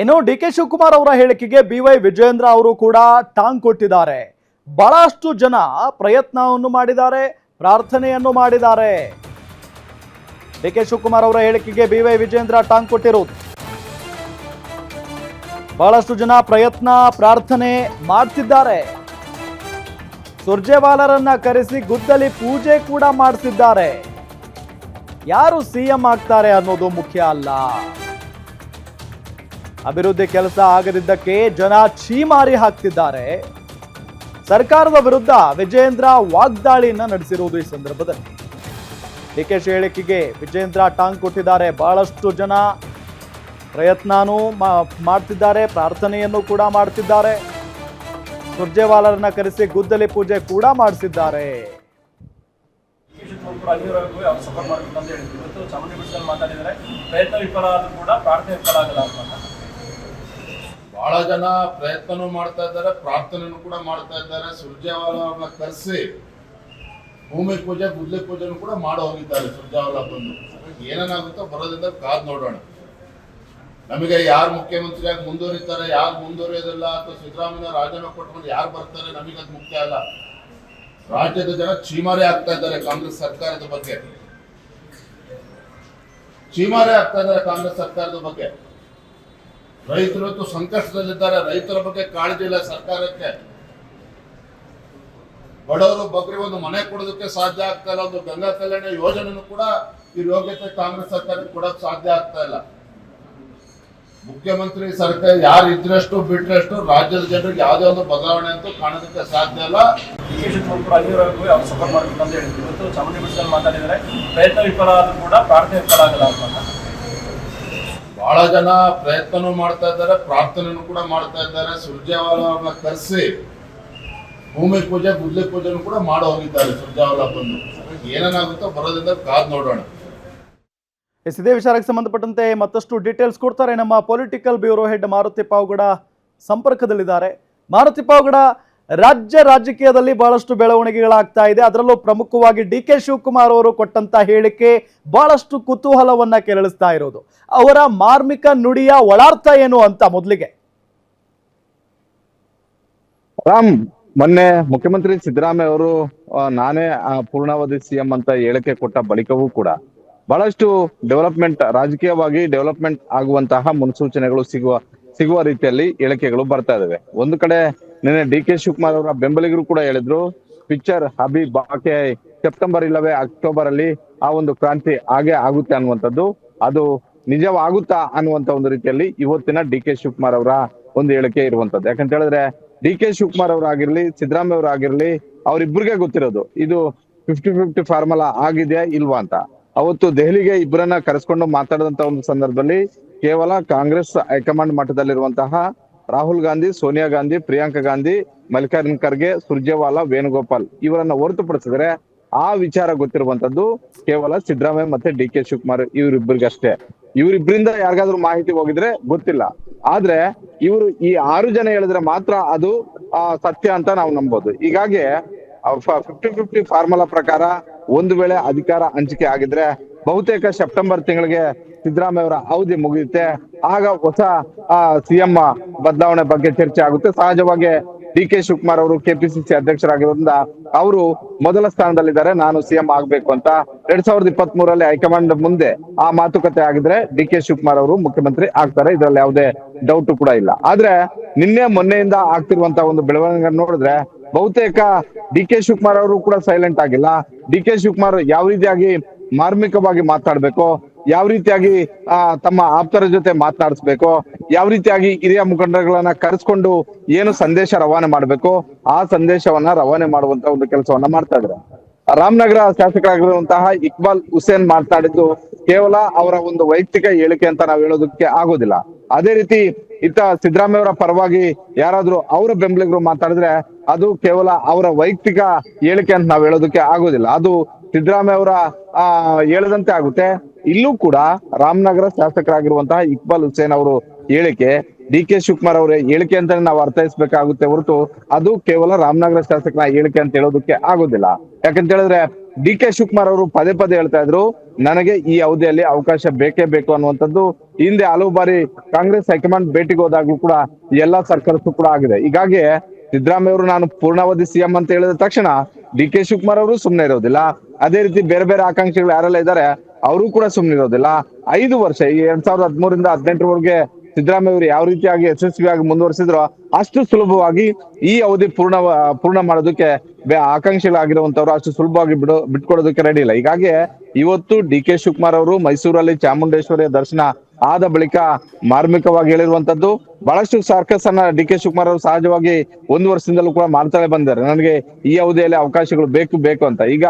ಇನ್ನು D K Shivakumar ಅವರ ಹೇಳಿಕೆಗೆ ಬಿ ವೈ ವಿಜಯೇಂದ್ರ ಅವರು ಕೂಡ ಟಾಂಗ್ ಕೊಟ್ಟಿದ್ದಾರೆ. ಬಹಳಷ್ಟು ಜನ ಪ್ರಯತ್ನವನ್ನು ಮಾಡಿದ್ದಾರೆ, ಪ್ರಾರ್ಥನೆಯನ್ನು ಮಾಡಿದ್ದಾರೆ. ಡಿ ಕೆ ಶಿವಕುಮಾರ್ ಅವರ ಹೇಳಿಕೆಗೆ ಬಿ ವೈ ವಿಜಯೇಂದ್ರ ಟಾಂಗ್ ಕೊಟ್ಟಿರುವುದು. ಬಹಳಷ್ಟು ಜನ ಪ್ರಯತ್ನ, ಪ್ರಾರ್ಥನೆ ಮಾಡ್ತಿದ್ದಾರೆ. ಸುರ್ಜೇವಾಲರನ್ನ ಕರೆಸಿ ಗುದ್ದಲಿ ಪೂಜೆ ಕೂಡ ಮಾಡ್ತಿದ್ದಾರೆ. ಯಾರು ಸಿಎಂ ಆಗ್ತಾರೆ ಅನ್ನೋದು ಮುಖ್ಯ ಅಲ್ಲ. ಅಭಿವೃದ್ಧಿ ಕೆಲಸ ಆಗದಿದ್ದಕ್ಕೆ ಜನ ಛೀಮಾರಿ ಹಾಕ್ತಿದ್ದಾರೆ. ಸರ್ಕಾರದ ವಿರುದ್ಧ ವಿಜೇಂದ್ರ ವಾಗ್ದಾಳಿಯನ್ನ ನಡೆಸಿರುವುದು ಈ ಸಂದರ್ಭದಲ್ಲಿ. ಡಿಕೆಶಿ ಹೇಳಿಕೆಗೆ ವಿಜೇಂದ್ರ ಟಾಂಗ್ ಕೊಟ್ಟಿದ್ದಾರೆ. ಬಹಳಷ್ಟು ಜನ ಪ್ರಯತ್ನನೂ ಮಾಡ್ತಿದ್ದಾರೆ. ಪ್ರಾರ್ಥನೆಯನ್ನು ಕೂಡ ಮಾಡ್ತಿದ್ದಾರೆ. ಸುರ್ಜೇವಾಲರನ್ನ ಕರೆಸಿ ಗುದ್ದಲಿ ಪೂಜೆ ಕೂಡ ಮಾಡಿಸಿದ್ದಾರೆ. ಪ್ರಯತ್ನ ವಿಫಲ ಆದ್ರೂ ಕೂಡ ಪ್ರಾರ್ಥನೆ ವಿಫಲ ಆಗಲ್ಲ ಬಹಳ ಜನ ಪ್ರಯತ್ನನೂ ಮಾಡ್ತಾ ಇದ್ದಾರೆ, ಪ್ರಾರ್ಥನೆನೂ ಕೂಡ ಮಾಡ್ತಾ ಇದ್ದಾರೆ. ಸುರ್ಜೇವಾಲ ಅವ್ರನ್ನ ಕರೆಸಿ ಭೂಮಿ ಪೂಜೆ ಗುದ್ಲಿ ಪೂಜೆನೂ ಕೂಡ ಮಾಡಿ ಹೋಗಿದ್ದಾರೆ ಸುರ್ಜೇವಾಲ ಬಂದು ಏನೇನಾಗುತ್ತೋ ಬರೋದ್ರಿಂದ ಕಾದ್ ನೋಡೋಣ. ನಮಗೆ ಯಾರು ಮುಖ್ಯಮಂತ್ರಿಯಾಗಿ ಮುಂದುವರಿತಾರೆ, ಯಾರು ಮುಂದುವರಿಯೋದಿಲ್ಲ, ಅಥವಾ ಸಿದ್ದರಾಮಯ್ಯ ರಾಜೀನಾಮೆ ಕೊಟ್ಕೊಂಡು ಯಾರು ಬರ್ತಾರೆ, ನಮಗೆ ಅದು ಮುಖ್ಯ ಅಲ್ಲ. ರಾಜ್ಯದ ಜನ ಚೀಮಾರಿ ಆಗ್ತಾ ಇದ್ದಾರೆ ಕಾಂಗ್ರೆಸ್ ಸರ್ಕಾರದ ಬಗ್ಗೆ. ಚೀಮಾರಿ ಆಗ್ತಾ ಇದ್ದಾರೆ ಕಾಂಗ್ರೆಸ್ ಸರ್ಕಾರದ ಬಗ್ಗೆ. ರೈತರು ಇವತ್ತು ಸಂಕಷ್ಟದಲ್ಲಿದ್ದಾರೆ. ರೈತರ ಬಗ್ಗೆ ಕಾಳಜಿ ಇಲ್ಲ ಸರ್ಕಾರಕ್ಕೆ. ಬಡವರು ಬಗ್ರಿ ಒಂದು ಮನೆ ಕೊಡೋದಕ್ಕೆ ಸಾಧ್ಯ ಆಗ್ತಾ ಇಲ್ಲ. ಒಂದು ಗಂಗಾ ಕಲ್ಯಾಣ ಯೋಜನೆನೂ ಕೂಡ ಈ ಯೋಗ್ಯತೆ ಕಾಂಗ್ರೆಸ್ ಸರ್ಕಾರಕ್ಕೆ ಕೊಡಕ್ ಸಾಧ್ಯ ಆಗ್ತಾ ಇಲ್ಲ. ಮುಖ್ಯಮಂತ್ರಿ ಸರ್ಕಾರ ಯಾರು ಇದ್ರಷ್ಟು ಬಿಟ್ರಷ್ಟು ರಾಜ್ಯದ ಜನರಿಗೆ ಯಾವುದೇ ಒಂದು ಬದಲಾವಣೆ ಅಂತೂ ಕಾಣೋದಕ್ಕೆ ಸಾಧ್ಯ ಇಲ್ಲ. ಇವತ್ತು ಚಾಮುಂಡಿ ಮಾತಾಡಿದರೆ ಪ್ರಯತ್ನ ವಿಫಲ ಆದ್ರೂ ಕೂಡ ಪ್ರಾರ್ಥನೆ ವಿಫಲ ಆಗಲ್ಲ ಬಹಳ ಜನ ಪ್ರಯತ್ನನೂ ಮಾಡ್ತಾ ಇದ್ದಾರೆ, ಪ್ರಾರ್ಥನೆನೂ ಕೂಡ ಮಾಡ್ತಾ ಇದ್ದಾರೆ. ಸುರ್ಜೇವಾಲ ಕರೆಸಿ ಭೂಮಿ ಪೂಜೆ ಬುದ್ಧಿ ಪೂಜೆನೂ ಕೂಡ ಮಾಡೋ ಹೋಗಿದ್ದಾರೆ ಸುರ್ಜೇವಾಲ ಬಂದು ಏನೇನಾಗುತ್ತೋ ಬರೋದ್ರಿಂದ ಕಾದ್ ನೋಡೋಣ. ಎಸ್, ಇದೇ ವಿಚಾರಕ್ಕೆ ಸಂಬಂಧಪಟ್ಟಂತೆ ಮತ್ತಷ್ಟು ಡೀಟೇಲ್ಸ್ ಕೊಡ್ತಾರೆ ನಮ್ಮ political bureau head Maruti Pavagada ಸಂಪರ್ಕದಲ್ಲಿದ್ದಾರೆ. ಮಾರುತಿ ಪಾವಗಡ ರಾಜ್ಯ ರಾಜಕೀಯದಲ್ಲಿ ಬಹಳಷ್ಟು ಬೆಳವಣಿಗೆಗಳಾಗ್ತಾ ಇದೆ. ಅದರಲ್ಲೂ ಪ್ರಮುಖವಾಗಿ ಡಿ ಕೆ ಶಿವಕುಮಾರ್ ಅವರು ಕೊಟ್ಟಂತ ಹೇಳಿಕೆ ಬಹಳಷ್ಟು ಕುತೂಹಲವನ್ನ ಕೆರಳಿಸ್ತಾ ಇರೋದು. ಅವರ ಮಾರ್ಮಿಕ ನುಡಿಯ ಒಳಾರ್ಥ ಏನು ಅಂತ ಮೊದಲಿಗೆ? ರಾಮ್, ಮೊನ್ನೆ ಮುಖ್ಯಮಂತ್ರಿ ಸಿದ್ದರಾಮಯ್ಯ ಅವರು ನಾನೇ ಪೂರ್ಣಾವಧಿ ಸಿಎಂ ಅಂತ ಹೇಳಿಕೆ ಕೊಟ್ಟ ಬಳಿಕವೂ ಕೂಡ ಬಹಳಷ್ಟು ಡೆವಲಪ್ಮೆಂಟ್, ರಾಜಕೀಯವಾಗಿ ಡೆವಲಪ್ಮೆಂಟ್ ಆಗುವಂತಹ ಮುನ್ಸೂಚನೆಗಳು ಸಿಗುವ ಸಿಗುವ ರೀತಿಯಲ್ಲಿ ಹೇಳಿಕೆಗಳು ಬರ್ತಾ ಇದಾವೆ. ಒಂದು ಕಡೆ ನಿನ್ನೆ ಡಿ ಕೆ ಶಿವಕುಮಾರ್ ಅವರ ಬೆಂಬಲಿಗರು ಕೂಡ ಹೇಳಿದ್ರು. ಪಿಕ್ಚರ್ ಹಬಿ ಬಾಕೆ ಸೆಪ್ಟೆಂಬರ್ ಇಲ್ಲವೇ ಅಕ್ಟೋಬರ್ ಅಲ್ಲಿ ಆ ಒಂದು ಕ್ರಾಂತಿ ಹಾಗೆ ಆಗುತ್ತೆ ಅನ್ನುವಂಥದ್ದು. ಅದು ನಿಜವಾಗುತ್ತಾ ಅನ್ನುವಂತ ಒಂದು ರೀತಿಯಲ್ಲಿ ಇವತ್ತಿನ ಡಿ ಕೆ ಶಿವಕುಮಾರ್ ಅವರ ಒಂದು ಹೇಳಿಕೆ ಇರುವಂತದ್ದು ಯಾಕಂತ ಹೇಳಿದ್ರೆ ಡಿ ಕೆ ಶಿವಕುಮಾರ್ ಅವರಾಗಿರ್ಲಿ ಸಿದ್ದರಾಮಯ್ಯ ಅವರಾಗಿರ್ಲಿ ಅವ್ರಿಬ್ರಿಗೆ ಗೊತ್ತಿರೋದು. ಇದು ಫಿಫ್ಟಿ ಫಿಫ್ಟಿ ಫಾರ್ಮುಲಾ ಆಗಿದೆಯಾ ಇಲ್ವಾ ಅಂತ. ಅವತ್ತು ದೆಹಲಿಗೆ ಇಬ್ಬರನ್ನ ಕರೆಸ್ಕೊಂಡು ಮಾತಾಡಿದಂತ ಒಂದು ಸಂದರ್ಭದಲ್ಲಿ ಕೇವಲ ಕಾಂಗ್ರೆಸ್ ಹೈಕಮಾಂಡ್ ಮಟ್ಟದಲ್ಲಿರುವಂತಹ ರಾಹುಲ್ ಗಾಂಧಿ ಸೋನಿಯಾ ಗಾಂಧಿ ಪ್ರಿಯಾಂಕಾ ಗಾಂಧಿ ಮಲ್ಲಿಕಾರ್ಜುನ್ ಖರ್ಗೆ ಸುರ್ಜೇವಾಲಾ ವೇಣುಗೋಪಾಲ್ ಇವರನ್ನ ಹೊರತುಪಡಿಸಿದ್ರೆ ಆ ವಿಚಾರ ಗೊತ್ತಿರುವಂತದ್ದು ಕೇವಲ ಸಿದ್ದರಾಮಯ್ಯ ಮತ್ತೆ ಡಿ ಕೆ ಶಿವಕುಮಾರ್ ಇವರಿಬ್ಬರಿಗಷ್ಟೇ. ಇವರಿಬ್ಬರಿಂದ ಯಾರಿಗಾದ್ರೂ ಮಾಹಿತಿ ಹೋಗಿದ್ರೆ ಗೊತ್ತಿಲ್ಲ. ಆದ್ರೆ ಇವರು ಈ ಆರು ಜನ ಹೇಳಿದ್ರೆ ಮಾತ್ರ ಅದು ಆ, ಸತ್ಯ ಅಂತ ನಾವು ನಂಬೋದು. ಹೀಗಾಗಿ ಫಿಫ್ಟಿ ಫಿಫ್ಟಿ ಫಾರ್ಮುಲಾ ಪ್ರಕಾರ ಒಂದು ವೇಳೆ ಅಧಿಕಾರ ಹಂಚಿಕೆ ಆಗಿದ್ರೆ ಬಹುತೇಕ ಸೆಪ್ಟೆಂಬರ್ ತಿಂಗಳಿಗೆ ಸಿದ್ದರಾಮಯ್ಯ ಅವರ ಅವಧಿ ಮುಗಿಯುತ್ತೆ. ಆಗ ಹೊಸ ಸಿಎಂ ಬದಲಾವಣೆ ಬಗ್ಗೆ ಚರ್ಚೆ ಆಗುತ್ತೆ. ಸಹಜವಾಗಿ ಡಿ ಕೆ ಶಿವಕುಮಾರ್ ಅವರು ಕೆಪಿಸಿಸಿ ಅಧ್ಯಕ್ಷರಾಗಿರೋದ್ರಿಂದ ಅವರು ಮೊದಲ ಸ್ಥಾನದಲ್ಲಿದ್ದಾರೆ. ನಾನು ಸಿಎಂ ಆಗ್ಬೇಕು ಅಂತ. ಎರಡ್ ಸಾವಿರದ ಇಪ್ಪತ್ತ್ ಮೂರಲ್ಲಿ ಹೈಕಮಾಂಡ್ ಮುಂದೆ ಆ ಮಾತುಕತೆ ಆಗಿದ್ರೆ ಡಿ ಕೆ ಶಿವಕುಮಾರ್ ಅವರು ಮುಖ್ಯಮಂತ್ರಿ ಆಗ್ತಾರೆ. ಇದರಲ್ಲಿ ಯಾವುದೇ ಡೌಟ್ ಕೂಡ ಇಲ್ಲ. ಆದ್ರೆ ನಿನ್ನೆ ಮೊನ್ನೆಯಿಂದ ಆಗ್ತಿರುವಂತಹ ಒಂದು ಬೆಳವಣಿಗೆ ನೋಡಿದ್ರೆ ಬಹುತೇಕ ಡಿ ಕೆ ಶಿವಕುಮಾರ್ ಅವರು ಕೂಡ ಸೈಲೆಂಟ್ ಆಗಿಲ್ಲ. ಡಿ ಕೆ ಶಿವಕುಮಾರ್ ಯಾವ ರೀತಿಯಾಗಿ ಮಾರ್ಮಿಕವಾಗಿ ಮಾತಾಡ್ಬೇಕು? ಯಾವ ರೀತಿಯಾಗಿ ತಮ್ಮ ಆಪ್ತರ ಜೊತೆ ಮಾತನಾಡಿಸ್ಬೇಕು, ಯಾವ ರೀತಿಯಾಗಿ ಹಿರಿಯ ಮುಖಂಡರುಗಳನ್ನ ಕರೆಸ್ಕೊಂಡು ಏನು ಸಂದೇಶ ರವಾನೆ ಮಾಡ್ಬೇಕು, ಆ ಸಂದೇಶವನ್ನ ರವಾನೆ ಮಾಡುವಂತ ಒಂದು ಕೆಲಸವನ್ನ ಮಾಡ್ತಾ ಇದ್ರು ರಾಮನಗರ ಶಾಸಕರಾಗಿರುವಂತಹ ಇಕ್ಬಾಲ್ ಹುಸೇನ್ ಮಾತನಾಡಿದ್ದು, ಕೇವಲ ಅವರ ಒಂದು ವೈಯಕ್ತಿಕ ಹೇಳಿಕೆ ಅಂತ ನಾವು ಹೇಳೋದಕ್ಕೆ ಆಗೋದಿಲ್ಲ. ಅದೇ ರೀತಿ ಇತ್ತ ಸಿದ್ದರಾಮಯ್ಯ ಅವರ ಪರವಾಗಿ ಯಾರಾದ್ರೂ ಅವರ ಬೆಂಬಲಿಗರು ಮಾತಾಡಿದ್ರೆ ಅದು ಕೇವಲ ಅವರ ವೈಯಕ್ತಿಕ ಹೇಳಿಕೆ ಅಂತ ನಾವು ಹೇಳೋದಕ್ಕೆ ಆಗೋದಿಲ್ಲ. ಅದು ಸಿದ್ದರಾಮಯ್ಯ ಅವರ ಹೇಳದಂತೆ ಆಗುತ್ತೆ. ಇಲ್ಲೂ ಕೂಡ ರಾಮನಗರ ಶಾಸಕರಾಗಿರುವಂತಹ ಇಕ್ಬಾಲ್ ಹುಸೇನ್ ಅವರು ಹೇಳಿಕೆ ಡಿ ಕೆ ಶಿವಕುಮಾರ್ ಅವರ ಹೇಳಿಕೆ ಅಂತ ನಾವು ಅರ್ಥೈಸ್ಬೇಕಾಗುತ್ತೆ ಹೊರತು ಅದು ಕೇವಲ ರಾಮನಗರ ಶಾಸಕರ ಹೇಳಿಕೆ ಅಂತ ಹೇಳೋದಕ್ಕೆ ಆಗೋದಿಲ್ಲ. ಯಾಕಂತ ಹೇಳಿದ್ರೆ ಡಿ ಕೆ ಶಿವಕುಮಾರ್ ಅವರು ಪದೇ ಪದೇ ಹೇಳ್ತಾ ಇದ್ರು, ನನಗೆ ಈ ಅವಧಿಯಲ್ಲಿ ಅವಕಾಶ ಬೇಕೇ ಬೇಕು ಅನ್ನುವಂಥದ್ದು. ಹಿಂದೆ ಹಲವು ಬಾರಿ ಕಾಂಗ್ರೆಸ್ ಹೈಕಮಾಂಡ್ ಭೇಟಿಗೆ ಹೋದಾಗ್ಲೂ ಕೂಡ ಎಲ್ಲಾ ಸರ್ಕಾರಕ್ಕೂ ಕೂಡ ಆಗಿದೆ. ಹೀಗಾಗಿ ಸಿದ್ದರಾಮಯ್ಯ ಅವರು ನಾನು ಪೂರ್ಣಾವಧಿ ಸಿಎಂ ಅಂತ ಹೇಳಿದ ತಕ್ಷಣ ಡಿ ಕೆ ಶಿವಕುಮಾರ್ ಅವರು ಸುಮ್ಮನೆ ಇರೋದಿಲ್ಲ. ಅದೇ ರೀತಿ ಬೇರೆ ಬೇರೆ ಆಕಾಂಕ್ಷಿಗಳು ಯಾರೆಲ್ಲ ಇದ್ದಾರೆ ಅವರು ಕೂಡ ಸುಮ್ಮನೆ ಇರೋದಿಲ್ಲ. ಐದು ವರ್ಷ, ಈ ಎರಡ್ ಸಾವಿರದ ಹದಿಮೂರಿಂದ ಹದಿನೆಂಟರವರೆಗೆ ಸಿದ್ದರಾಮಯ್ಯ ಅವರು ಯಾವ ರೀತಿಯಾಗಿ ಯಶಸ್ವಿಯಾಗಿ ಮುಂದುವರಿಸಿದ್ರು ಅಷ್ಟು ಸುಲಭವಾಗಿ ಈ ಅವಧಿ ಪೂರ್ಣ ಪೂರ್ಣ ಮಾಡೋದಕ್ಕೆ ಆಕಾಂಕ್ಷಿಗಳಾಗಿರುವಂತವ್ರು ಅಷ್ಟು ಸುಲಭವಾಗಿ ಬಿಡು, ಬಿಟ್ಕೊಡೋದಕ್ಕೆ ರೆಡಿ ಇಲ್ಲ. ಹೀಗಾಗಿ ಇವತ್ತು ಡಿ ಕೆ ಶಿವಕುಮಾರ್ ಅವರು ಮೈಸೂರಲ್ಲಿ ಚಾಮುಂಡೇಶ್ವರಿಯ ದರ್ಶನ ಆದ ಬಳಿಕ ಮಾರ್ಮಿಕವಾಗಿ ಹೇಳಿರುವಂತದ್ದು ಬಹಳಷ್ಟು ಸರ್ಕಸ್ ಅನ್ನ ಡಿ ಕೆ ಶಿವಕುಮಾರ್ ಅವರು ಸಹಜವಾಗಿ ಒಂದು ವರ್ಷದಿಂದಲೂ ಕೂಡ ಮಾಡ್ತಾಳೆ ಬಂದಿದ್ದಾರೆ. ನನಗೆ ಈ ಅವಧಿಯಲ್ಲಿ ಅವಕಾಶಗಳು ಬೇಕು ಬೇಕು ಅಂತ. ಈಗ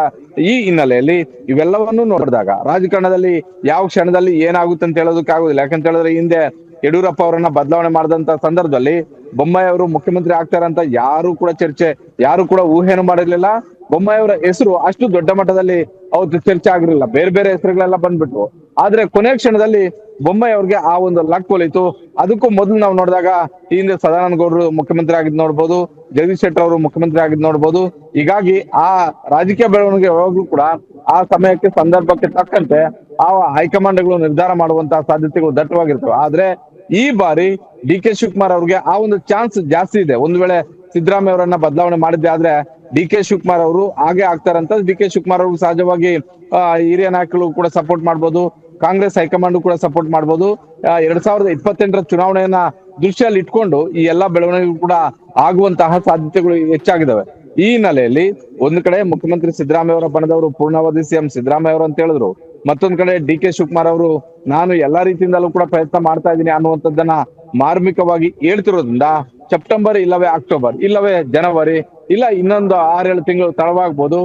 ಈ ಹಿನ್ನೆಲೆಯಲ್ಲಿ ಇವೆಲ್ಲವನ್ನು ನೋಡಿದಾಗ ರಾಜಕಾರಣದಲ್ಲಿ ಯಾವ ಕ್ಷಣದಲ್ಲಿ ಏನಾಗುತ್ತೆ ಅಂತ ಹೇಳೋದಕ್ಕೆ ಆಗುದಿಲ್ಲ. ಯಾಕಂತ ಹೇಳಿದ್ರೆ ಹಿಂದೆ ಯಡಿಯೂರಪ್ಪ ಅವರನ್ನ ಬದಲಾವಣೆ ಮಾಡಿದಂತ ಸಂದರ್ಭದಲ್ಲಿ ಬೊಮ್ಮಾಯಿ ಅವರು ಮುಖ್ಯಮಂತ್ರಿ ಆಗ್ತಾರಂತ ಯಾರು ಕೂಡ ಚರ್ಚೆ, ಯಾರು ಕೂಡ ಊಹೆಯನ್ನು ಮಾಡಿರ್ಲಿಲ್ಲ. ಬೊಮ್ಮಾಯಿ ಅವರ ಹೆಸರು ಅಷ್ಟು ದೊಡ್ಡ ಮಟ್ಟದಲ್ಲಿ ಅವತ್ತು ಚರ್ಚೆ ಆಗಿರಲಿಲ್ಲ. ಬೇರೆ ಬೇರೆ ಹೆಸರುಗಳೆಲ್ಲ ಬಂದ್ಬಿಟ್ವು. ಆದ್ರೆ ಕೊನೆ ಕ್ಷಣದಲ್ಲಿ ಬೊಂಬೈ ಅವ್ರಿಗೆ ಆ ಒಂದು ಲಕ್ ಒಲಿತು ಅದಕ್ಕೂ ಮೊದಲು ನಾವು ನೋಡಿದಾಗ ಈ ಹಿಂದೆ ಸದಾನಂದ ಗೌಡರು ಮುಖ್ಯಮಂತ್ರಿ ಆಗಿದ್ ನೋಡ್ಬೋದು, ಜಗದೀಶ್ ಶೆಟ್ಟರ್ ಅವರು ಮುಖ್ಯಮಂತ್ರಿ ಆಗಿದ್ ನೋಡ್ಬೋದು. ಹೀಗಾಗಿ ಆ ರಾಜಕೀಯ ಬೆಳವಣಿಗೆ ಯಾವಾಗ್ಲೂ ಕೂಡ ಆ ಸಮಯಕ್ಕೆ, ಸಂದರ್ಭಕ್ಕೆ ತಕ್ಕಂತೆ ಆ ಹೈಕಮಾಂಡ್ಗಳು ನಿರ್ಧಾರ ಮಾಡುವಂತಹ ಸಾಧ್ಯತೆಗಳು ದಟ್ಟವಾಗಿರ್ತವೆ. ಆದ್ರೆ ಈ ಬಾರಿ ಡಿ ಕೆ ಶಿವಕುಮಾರ್ ಅವ್ರಿಗೆ ಆ ಒಂದು ಚಾನ್ಸ್ ಜಾಸ್ತಿ ಇದೆ. ಒಂದು ವೇಳೆ ಸಿದ್ದರಾಮಯ್ಯ ಅವರನ್ನ ಬದಲಾವಣೆ ಮಾಡಿದ್ದೆ ಆದ್ರೆ ಡಿ ಕೆ ಶಿವಕುಮಾರ್ ಅವರು ಹಾಗೆ ಆಗ್ತಾರಂತ ಡಿ ಕೆ ಶಿವಕುಮಾರ್ ಅವರು ಸಹಜವಾಗಿ ಹಿರಿಯ ನಾಯಕರು ಕೂಡ ಸಪೋರ್ಟ್ ಮಾಡ್ಬೋದು. ಕಾಂಗ್ರೆಸ್ ಹೈಕಮಾಂಡ್ ಕೂಡ ಸಪೋರ್ಟ್ ಮಾಡ್ಬೋದು. ಆ, ಎರಡ್ ಸಾವಿರದ ಇಪ್ಪತ್ತೆಂಟರ ಚುನಾವಣೆಯನ್ನ ದೃಶ್ಯಲ್ಲಿ ಇಟ್ಕೊಂಡು ಈ ಎಲ್ಲಾ ಬೆಳವಣಿಗೆ ಕೂಡ ಆಗುವಂತಹ ಸಾಧ್ಯತೆಗಳು ಹೆಚ್ಚಾಗಿದ್ದಾವೆ ಈ ಹಿನ್ನೆಲೆಯಲ್ಲಿ ಒಂದು ಕಡೆ ಮುಖ್ಯಮಂತ್ರಿ ಸಿದ್ದರಾಮಯ್ಯ ಅವರ ಬಣದವರು ಪೂರ್ಣಾವಧಿ ಸಿಎಂ ಸಿದ್ದರಾಮಯ್ಯ ಅವರು ಅಂತ ಹೇಳಿದ್ರು. ಮತ್ತೊಂದ್ ಕಡೆ ಡಿ ಕೆ ಶಿವಕುಮಾರ್ ಅವರು ನಾನು ಎಲ್ಲಾ ರೀತಿಯಿಂದಲೂ ಕೂಡ ಪ್ರಯತ್ನ ಮಾಡ್ತಾ ಇದ್ದೀನಿ ಅನ್ನುವಂಥದ್ದನ್ನ ಮಾರ್ಮಿಕವಾಗಿ ಹೇಳ್ತಿರೋದ್ರಿಂದ ಸೆಪ್ಟೆಂಬರ್ ಇಲ್ಲವೇ ಅಕ್ಟೋಬರ್ ಇಲ್ಲವೇ ಜನವರಿ ಇಲ್ಲ, ಇನ್ನೊಂದು ಆರೇಳು ತಿಂಗಳು ತಡವಾಗ್ಬೋದು.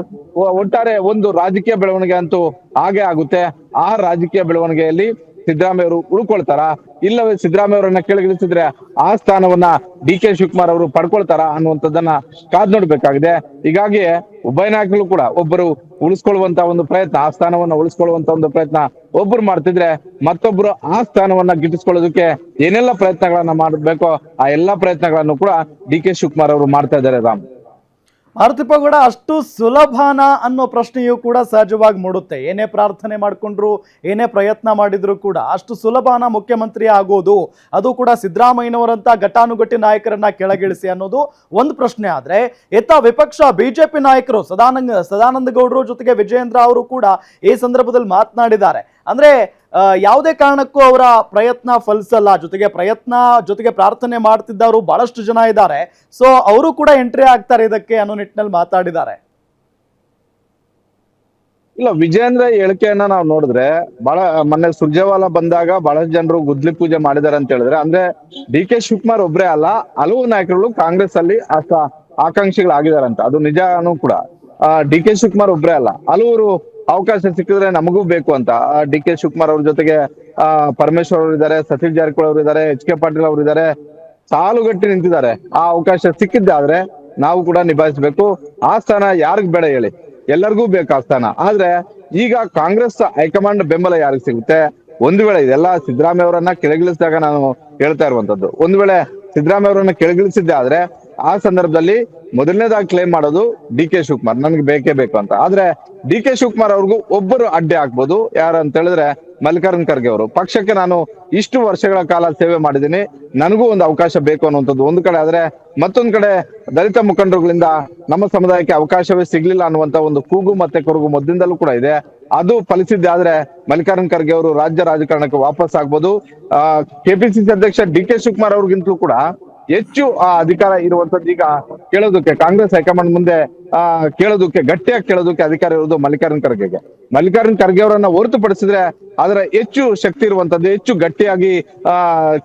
ಒಟ್ಟಾರೆ ಒಂದು ರಾಜಕೀಯ ಬೆಳವಣಿಗೆ ಅಂತೂ ಹಾಗೆ ಆಗುತ್ತೆ. ಆ ರಾಜಕೀಯ ಬೆಳವಣಿಗೆಯಲ್ಲಿ ಸಿದ್ದರಾಮಯ್ಯ ಅವರು ಉಳ್ಕೊಳ್ತಾರ? ಇಲ್ಲವೇ ಸಿದ್ದರಾಮಯ್ಯ ಅವರನ್ನ ಕೆಳಗಿಳಿಸಿದ್ರೆ ಆ ಸ್ಥಾನವನ್ನ ಡಿ ಕೆ ಶಿವಕುಮಾರ್ ಅವರು ಪಡ್ಕೊಳ್ತಾರ ಅನ್ನುವಂಥದ್ದನ್ನ ಕಾದ್ ನೋಡ್ಬೇಕಾಗಿದೆ. ಹೀಗಾಗಿ ಉಭಯ ನಾಯಕರು ಕೂಡ ಒಬ್ಬರು ಉಳಿಸ್ಕೊಳ್ಳುವಂತ ಒಂದು ಪ್ರಯತ್ನ, ಆ ಸ್ಥಾನವನ್ನ ಉಳಿಸ್ಕೊಳ್ಳುವಂತ ಒಂದು ಪ್ರಯತ್ನ ಒಬ್ಬರು ಮಾಡ್ತಿದ್ರೆ ಮತ್ತೊಬ್ರು ಆ ಸ್ಥಾನವನ್ನ ಗಿಟ್ಟಿಸ್ಕೊಳ್ಳೋದಕ್ಕೆ ಏನೆಲ್ಲ ಪ್ರಯತ್ನಗಳನ್ನ ಮಾಡಬೇಕೋ, ಆ ಎಲ್ಲಾ ಪ್ರಯತ್ನಗಳನ್ನು ಕೂಡ ಡಿ ಕೆ ಶಿವಕುಮಾರ್ ಅವರು ಮಾಡ್ತಾ ಇದ್ದಾರೆ ರಾಮ್. ಮಾರುತಿ ಕೂಡ ಅಷ್ಟು ಸುಲಭನ ಅನ್ನೋ ಪ್ರಶ್ನೆಯೂ ಕೂಡ ಸಹಜವಾಗಿ ಮೂಡುತ್ತೆ. ಏನೇ ಪ್ರಾರ್ಥನೆ ಮಾಡಿಕೊಂಡ್ರು, ಏನೇ ಪ್ರಯತ್ನ ಮಾಡಿದ್ರು ಕೂಡ ಅಷ್ಟು ಸುಲಭನ ಮುಖ್ಯಮಂತ್ರಿ ಆಗೋದು, ಅದು ಕೂಡ ಸಿದ್ದರಾಮಯ್ಯನವರಂತ ಘಟಾನುಘಟಿ ನಾಯಕರನ್ನ ಕೆಳಗಿಳಿಸಿ ಅನ್ನೋದು ಒಂದು ಪ್ರಶ್ನೆ. ಆದರೆ ಎತ್ತ ವಿಪಕ್ಷ ಬಿಜೆಪಿ ನಾಯಕರು ಸದಾನಂದ ಸದಾನಂದ ಗೌಡರು ಜೊತೆಗೆ ವಿಜಯೇಂದ್ರ ಅವರು ಕೂಡ ಈ ಸಂದರ್ಭದಲ್ಲಿ ಮಾತನಾಡಿದ್ದಾರೆ. ಅಂದ್ರೆ ಯಾವುದೇ ಕಾರಣಕ್ಕೂ ಅವರ ಪ್ರಯತ್ನ ಫಲಿಸಲ್ಲ. ಜೊತೆಗೆ ಪ್ರಯತ್ನ, ಜೊತೆಗೆ ಪ್ರಾರ್ಥನೆ ಮಾಡ್ತಿದ್ದವರು ಬಹಳಷ್ಟು ಜನ ಇದ್ದಾರೆ. ಸೊ ಅವರು ಕೂಡ ಎಂಟ್ರಿ ಆಗ್ತಾರೆ ಇದಕ್ಕೆ ಅನ್ನೋ ನಿಟ್ಟಿನಲ್ಲಿ ಮಾತಾಡಿದ್ದಾರೆ. ಇಲ್ಲ ವಿಜೇಂದ್ರ ಹೇಳಿಕೆಯನ್ನ ನಾವು ನೋಡಿದ್ರೆ, ಬಹಳ, ಮೊನ್ನೆ ಸುರ್ಜೇವಾಲ ಬಂದಾಗ ಬಹಳಷ್ಟು ಜನರು ಗುದ್ಲಿ ಪೂಜೆ ಮಾಡಿದಾರೆ ಅಂತ ಹೇಳಿದ್ರೆ, ಅಂದ್ರೆ ಡಿ ಕೆ ಶಿವಕುಮಾರ್ ಒಬ್ರೇ ಅಲ್ಲ, ಹಲವು ನಾಯಕರುಗಳು ಕಾಂಗ್ರೆಸ್ ಅಲ್ಲಿ ಆಕಾಂಕ್ಷಿಗಳಾಗಿದ್ದಾರೆ ಅಂತ. ಅದು ನಿಜಾನು ಕೂಡ. ಡಿ ಕೆ ಶಿವಕುಮಾರ್ ಒಬ್ರೇ ಅಲ್ಲ. ಹಲವರು ಅವಕಾಶ ಸಿಕ್ಕಿದ್ರೆ ನಮಗೂ ಬೇಕು ಅಂತ. ಡಿ ಕೆ ಶಿವಕುಮಾರ್ ಅವ್ರ ಜೊತೆಗೆ, ಆ, ಪರಮೇಶ್ವರ್ ಅವರು ಇದ್ದಾರೆ, ಸತೀಶ್ ಜಾರಕಿಹೊಳಿ ಅವರು ಇದ್ದಾರೆ, ಎಚ್ ಕೆ ಪಾಟೀಲ್ ಅವರು ಇದ್ದಾರೆ, ಸಾಲುಗಟ್ಟಿ ನಿಂತಿದ್ದಾರೆ. ಆ ಅವಕಾಶ ಸಿಕ್ಕಿದ್ದಾದ್ರೆ ನಾವು ಕೂಡ ನಿಭಾಯಿಸಬೇಕು. ಆ ಸ್ಥಾನ ಯಾರಿಗ್ ಬೇಡ ಹೇಳಿ. ಎಲ್ಲರಿಗೂ ಬೇಕು ಆ ಸ್ಥಾನ ಆದ್ರೆ ಈಗ ಕಾಂಗ್ರೆಸ್ ಹೈಕಮಾಂಡ್ ಬೆಂಬಲ ಯಾರಿಗೆ ಸಿಗುತ್ತೆ? ಒಂದು ವೇಳೆ ಇದೆಲ್ಲ ಸಿದ್ದರಾಮಯ್ಯ ಅವರನ್ನ ಕೆಳಗಿಳಿಸಿದಾಗ ನಾನು ಹೇಳ್ತಾ ಇರುವಂತದ್ದು. ಒಂದು ವೇಳೆ ಸಿದ್ದರಾಮಯ್ಯ ಅವರನ್ನ ಕೆಳಗಿಳಿಸಿದ್ದೆ ಆದ್ರೆ ಆ ಸಂದರ್ಭದಲ್ಲಿ ಮೊದಲನೇದಾಗಿ ಕ್ಲೇಮ್ ಮಾಡೋದು ಡಿ ಕೆ ಶಿವಕುಮಾರ್. ನನ್ಗೆ ಬೇಕೇ ಬೇಕು ಅಂತ. ಆದ್ರೆ ಡಿ ಕೆ ಶಿವಕುಮಾರ್ ಅವ್ರಿಗೂ ಒಬ್ಬರು ಅಡ್ಡೆ ಹಾಕ್ಬೋದು ಯಾರು ಅಂತ ಹೇಳಿದ್ರೆ ಮಲ್ಲಿಕಾರ್ಜುನ್ ಖರ್ಗೆ ಅವರು. ಪಕ್ಷಕ್ಕೆ ನಾನು ಇಷ್ಟು ವರ್ಷಗಳ ಕಾಲ ಸೇವೆ ಮಾಡಿದ್ದೀನಿ. ನನಗೂ ಒಂದು ಅವಕಾಶ ಬೇಕು ಅನ್ನುವಂಥದ್ದು ಒಂದು ಕಡೆ. ಆದ್ರೆ ಮತ್ತೊಂದು ಕಡೆ ದಲಿತ ಮುಖಂಡರುಗಳಿಂದ ನಮ್ಮ ಸಮುದಾಯಕ್ಕೆ ಅವಕಾಶವೇ ಸಿಗ್ಲಿಲ್ಲ ಅನ್ನುವಂತ ಒಂದು ಕೂಗು ಮತ್ತೆ ಕೊರಗು ಮೊದಲಿಂದಲೂ ಕೂಡ ಇದೆ. ಅದು ಫಲಿಸಿದ್ದೆ ಆದ್ರೆ ಮಲ್ಲಿಕಾರ್ಜುನ್ ಖರ್ಗೆ ಅವರು ರಾಜ್ಯ ರಾಜಕಾರಣಕ್ಕೆ ವಾಪಸ್ ಆಗ್ಬೋದು. ಆ, ಕೆಪಿಸಿಸಿ ಅಧ್ಯಕ್ಷ ಡಿ ಕೆ ಶಿವಕುಮಾರ್ ಅವ್ರಿಗಿಂತಲೂ ಕೂಡ ಹೆಚ್ಚು ಆ ಅಧಿಕಾರ ಇರುವಂತದ್ದು ಈಗ ಕೇಳೋದಕ್ಕೆ, ಕಾಂಗ್ರೆಸ್ ಹೈಕಮಾಂಡ್ ಮುಂದೆ, ಆ, ಕೇಳೋದಕ್ಕೆ, ಗಟ್ಟಿಯಾಗಿ ಕೇಳೋದಕ್ಕೆ ಅಧಿಕಾರ ಇರುವುದು ಮಲ್ಲಿಕಾರ್ಜುನ್ ಖರ್ಗೆಗೆ. ಮಲ್ಲಿಕಾರ್ಜುನ್ ಖರ್ಗೆ ಅವರನ್ನ ಹೊರತುಪಡಿಸಿದ್ರೆ ಅದರ ಹೆಚ್ಚು ಶಕ್ತಿ ಇರುವಂತದ್ದು, ಹೆಚ್ಚು ಗಟ್ಟಿಯಾಗಿ, ಆ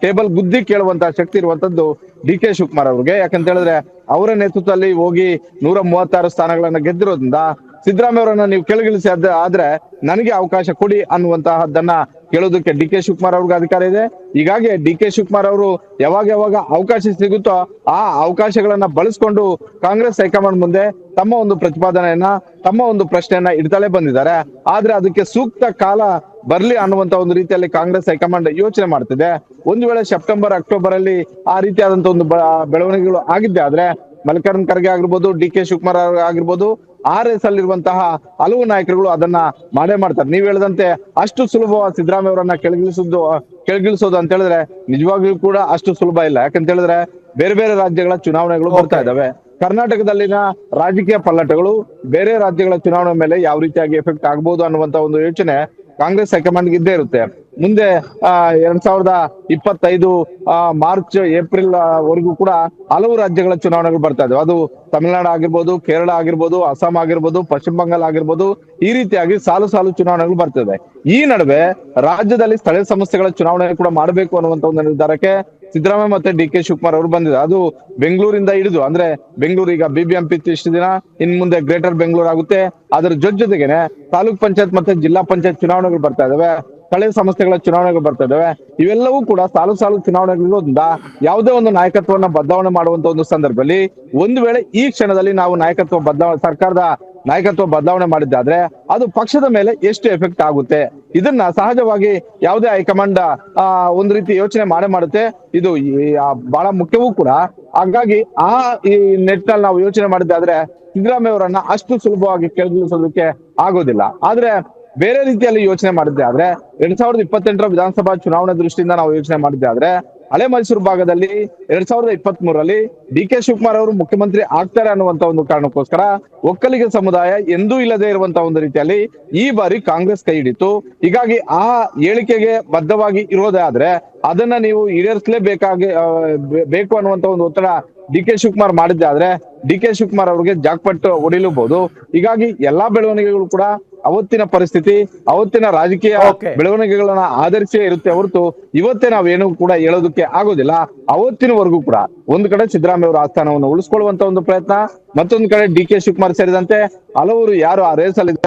ಟೇಬಲ್ ಗುದ್ದಿ ಕೇಳುವಂತಹ ಶಕ್ತಿ ಇರುವಂತದ್ದು ಡಿ ಕೆ ಶಿವಕುಮಾರ್ ಅವ್ರಿಗೆ. ಯಾಕಂತ ಹೇಳಿದ್ರೆ ಅವರ ನೇತೃತ್ವದಲ್ಲಿ ಹೋಗಿ ನೂರ ಮೂವತ್ತಾರು ಸ್ಥಾನಗಳನ್ನ ಗೆದ್ದಿರೋದ್ರಿಂದ ಸಿದ್ದರಾಮಯ್ಯ ಅವರನ್ನ ನೀವು ಕೆಳಗಿಳಿಸಿ ಅದ ಆದ್ರೆ ನನಗೆ ಅವಕಾಶ ಕೊಡಿ ಅನ್ನುವಂತಹದ್ದನ್ನ ಕೇಳೋದಕ್ಕೆ ಡಿ ಕೆ ಶಿವಕುಮಾರ್ ಅವ್ರಿಗೆ ಅಧಿಕಾರ ಇದೆ. ಹೀಗಾಗಿ ಡಿ ಕೆ ಶಿವಕುಮಾರ್ ಅವರು ಯಾವಾಗ ಯಾವಾಗ ಅವಕಾಶ ಸಿಗುತ್ತೋ ಆ ಅವಕಾಶಗಳನ್ನ ಬಳಸ್ಕೊಂಡು ಕಾಂಗ್ರೆಸ್ ಹೈಕಮಾಂಡ್ ಮುಂದೆ ತಮ್ಮ ಒಂದು ಪ್ರತಿಪಾದನೆಯನ್ನ, ತಮ್ಮ ಒಂದು ಪ್ರಶ್ನೆಯನ್ನ ಇಡ್ತಲೇ ಬಂದಿದ್ದಾರೆ. ಆದ್ರೆ ಅದಕ್ಕೆ ಸೂಕ್ತ ಕಾಲ ಬರ್ಲಿ ಅನ್ನುವಂತ ಒಂದು ರೀತಿಯಲ್ಲಿ ಕಾಂಗ್ರೆಸ್ ಹೈಕಮಾಂಡ್ ಯೋಚನೆ ಮಾಡ್ತಿದೆ. ಒಂದು ವೇಳೆ ಸೆಪ್ಟೆಂಬರ್ ಅಕ್ಟೋಬರ್ ಅಲ್ಲಿ ಆ ರೀತಿಯಾದಂತ ಒಂದು ಬೆಳವಣಿಗೆಗಳು ಆಗಿದ್ದೆ ಆದ್ರೆ ಮಲ್ಲಿಕಾರ್ಜುನ್ ಖರ್ಗೆ ಆಗಿರ್ಬೋದು, ಡಿ ಕೆ ಶಿವಕುಮಾರ್ ಆಗಿರ್ಬೋದು ಆ ಎಸ್ ಅಲ್ಲಿರುವಂತಹ ಹಲವು ನಾಯಕರುಗಳು ಅದನ್ನ ಮಾಡೇ ಮಾಡ್ತಾರೆ. ನೀವ್ ಹೇಳಿದಂತೆ ಅಷ್ಟು ಸುಲಭ ಸಿದ್ದರಾಮಯ್ಯ ಅವರನ್ನ ಕೆಳಗಿಳಿಸೋದು ಕೆಳಗಿಳಿಸೋದು ಅಂತ ಹೇಳಿದ್ರೆ ನಿಜವಾಗ್ಲೂ ಕೂಡ ಅಷ್ಟು ಸುಲಭ ಇಲ್ಲ. ಯಾಕಂತ ಹೇಳಿದ್ರೆ ಬೇರೆ ಬೇರೆ ರಾಜ್ಯಗಳ ಚುನಾವಣೆಗಳು ಬರ್ತಾ ಇದಾವೆ. ಕರ್ನಾಟಕದಲ್ಲಿನ ರಾಜಕೀಯ ಪಲ್ಲಟಗಳು ಬೇರೆ ರಾಜ್ಯಗಳ ಚುನಾವಣೆ ಮೇಲೆ ಯಾವ ರೀತಿಯಾಗಿ ಎಫೆಕ್ಟ್ ಆಗ್ಬೋದು ಅನ್ನುವಂತ ಒಂದು ಯೋಚನೆ ಕಾಂಗ್ರೆಸ್ ಹೈಕಮಾಂಡ್ ಇದ್ದೇ ಇರುತ್ತೆ. ಮುಂದೆ ಎರಡ್ ಸಾವಿರದ ಇಪ್ಪತ್ತೈದು ಮಾರ್ಚ್, ಏಪ್ರಿಲ್ ವರೆಗೂ ಕೂಡ ಹಲವು ರಾಜ್ಯಗಳ ಚುನಾವಣೆಗಳು ಬರ್ತಾ ಇದಾವೆ. ಅದು ತಮಿಳುನಾಡು ಆಗಿರ್ಬೋದು, ಕೇರಳ ಆಗಿರ್ಬೋದು, ಅಸ್ಸಾಂ ಆಗಿರ್ಬೋದು, ಪಶ್ಚಿಮ ಬಂಗಾಳ ಆಗಿರ್ಬೋದು, ಈ ರೀತಿಯಾಗಿ ಸಾಲು ಸಾಲು ಚುನಾವಣೆಗಳು ಬರ್ತದೆ ಈ ನಡುವೆ ರಾಜ್ಯದಲ್ಲಿ ಸ್ಥಳೀಯ ಸಂಸ್ಥೆಗಳ ಚುನಾವಣೆ ಕೂಡ ಮಾಡಬೇಕು ಅನ್ನುವಂತ ಒಂದು ನಿರ್ಧಾರಕ್ಕೆ ಸಿದ್ದರಾಮಯ್ಯ ಮತ್ತೆ ಡಿ ಕೆ ಶಿವಕುಮಾರ್ ಅವರು ಬಂದಿದೆ ಅದು ಬೆಂಗಳೂರಿಂದ ಹಿಡಿದು, ಅಂದ್ರೆ ಬೆಂಗಳೂರು ಈಗ ಬಿಬಿಎಂಪಿ ಇಷ್ಟು ದಿನ, ಇನ್ ಮುಂದೆ ಗ್ರೇಟರ್ ಬೆಂಗಳೂರು ಆಗುತ್ತೆ. ಅದರ ಜೊತೆ ಜೊತೆಗೇನೆ ತಾಲೂಕ್ ಪಂಚಾಯತ್ ಮತ್ತೆ ಜಿಲ್ಲಾ ಪಂಚಾಯತ್ ಚುನಾವಣೆಗಳು ಬರ್ತಾ ಇದಾವೆ. ಸ್ಥಳೀಯ ಸಂಸ್ಥೆಗಳ ಚುನಾವಣೆಗಳು ಬರ್ತಾ ಇದಾವೆ ಇವೆಲ್ಲವೂ ಕೂಡ ಸಾಲು ಸಾಲು ಚುನಾವಣೆಗಳಿರೋದ್ರಿಂದ ಯಾವುದೇ ಒಂದು ನಾಯಕತ್ವವನ್ನ ಬದಲಾವಣೆ ಮಾಡುವಂತ ಒಂದು ಸಂದರ್ಭದಲ್ಲಿ ಒಂದು ವೇಳೆ ಈ ಕ್ಷಣದಲ್ಲಿ ನಾವು ನಾಯಕತ್ವ ಬದಲಾವಣೆ, ಸರ್ಕಾರದ ನಾಯಕತ್ವ ಬದಲಾವಣೆ ಮಾಡಿದ್ದಾದ್ರೆ ಅದು ಪಕ್ಷದ ಮೇಲೆ ಎಷ್ಟು ಎಫೆಕ್ಟ್ ಆಗುತ್ತೆ? ಇದನ್ನ ಸಹಜವಾಗಿ ಯಾವುದೇ ಹೈಕಮಾಂಡ್, ಆ, ಒಂದು ರೀತಿ ಯೋಚನೆ ಮಾಡೇ ಮಾಡುತ್ತೆ. ಇದು ಬಹಳ ಮುಖ್ಯವೂ ಕೂಡ. ಹಾಗಾಗಿ ಆ, ಈ ನಿಟ್ಟಿನಲ್ಲಿ ನಾವು ಯೋಚನೆ ಮಾಡಿದ್ದಾದ್ರೆ ಸಿದ್ದರಾಮಯ್ಯ ಅವರನ್ನ ಅಷ್ಟು ಸುಲಭವಾಗಿ ಕೆಳಗಿಳಿಸೋದಕ್ಕೆ ಆಗೋದಿಲ್ಲ. ಆದ್ರೆ ಬೇರೆ ರೀತಿಯಲ್ಲಿ ಯೋಚನೆ ಮಾಡಿದ್ದೆ ಆದ್ರೆ ಎರಡ್ ಸಾವಿರದ ಇಪ್ಪತ್ತೆಂಟರ ವಿಧಾನಸಭಾ ಚುನಾವಣೆ ದೃಷ್ಟಿಯಿಂದ ನಾವು ಯೋಚನೆ ಮಾಡಿದ್ದೆ ಆದ್ರೆ ಹಳೆ ಮೈಸೂರು ಭಾಗದಲ್ಲಿ ಎರಡ್ ಸಾವಿರದ ಇಪ್ಪತ್ತ್ ಮೂರರಲ್ಲಿ ಡಿ ಕೆ ಶಿವಕುಮಾರ್ ಅವರು ಮುಖ್ಯಮಂತ್ರಿ ಆಗ್ತಾರೆ ಅನ್ನುವಂತ ಒಂದು ಕಾರಣಕ್ಕೋಸ್ಕರ ಒಕ್ಕಲಿಗ ಸಮುದಾಯ ಎಂದೂ ಇಲ್ಲದೆ ಇರುವಂತ ಒಂದು ರೀತಿಯಲ್ಲಿ ಈ ಬಾರಿ ಕಾಂಗ್ರೆಸ್ ಕೈ ಹಿಡಿತು. ಹೀಗಾಗಿ ಆ ಹೇಳಿಕೆಗೆ ಬದ್ಧವಾಗಿ ಇರೋದೇ ಆದ್ರೆ ಅದನ್ನ ನೀವು ಈಡೇರಿಸಲೇಬೇಕಾಗಿ ಬೇಕು ಅನ್ನುವಂತ ಒಂದು ಒತ್ತಡ ಡಿ ಕೆ ಶಿವಕುಮಾರ್ ಮಾಡಿದ್ದೆ ಆದ್ರೆ ಡಿ ಕೆ ಶಿವಕುಮಾರ್ ಅವರಿಗೆ ಜಾಕ್ಪಟ್ ಹೊಡಿಲೂಬಹುದು. ಹೀಗಾಗಿ ಎಲ್ಲಾ ಬೆಳವಣಿಗೆಗಳು ಕೂಡ ಅವತ್ತಿನ ಪರಿಸ್ಥಿತಿ ಅವತ್ತಿನ ರಾಜಕೀಯ ಬೆಳವಣಿಗೆಗಳನ್ನ ಆಧರಿಸಿಯೇ ಇರುತ್ತೆ ಹೊರತು ಇವತ್ತೇ ನಾವೇನು ಕೂಡ ಹೇಳೋದಕ್ಕೆ ಆಗೋದಿಲ್ಲ. ಅವತ್ತಿನವರೆಗೂ ಕೂಡ ಒಂದ್ ಕಡೆ ಸಿದ್ದರಾಮಯ್ಯ ಅವರ ಆಸ್ಥಾನವನ್ನು ಉಳಿಸ್ಕೊಳ್ಳುವಂತ ಒಂದು ಪ್ರಯತ್ನ ಮತ್ತೊಂದ್ ಕಡೆ ಡಿ ಕೆ ಶಿವಕುಮಾರ್ ಸೇರಿದಂತೆ ಹಲವರು ಯಾರು ಆ ರೇಸ್ ಅಲ್ಲಿ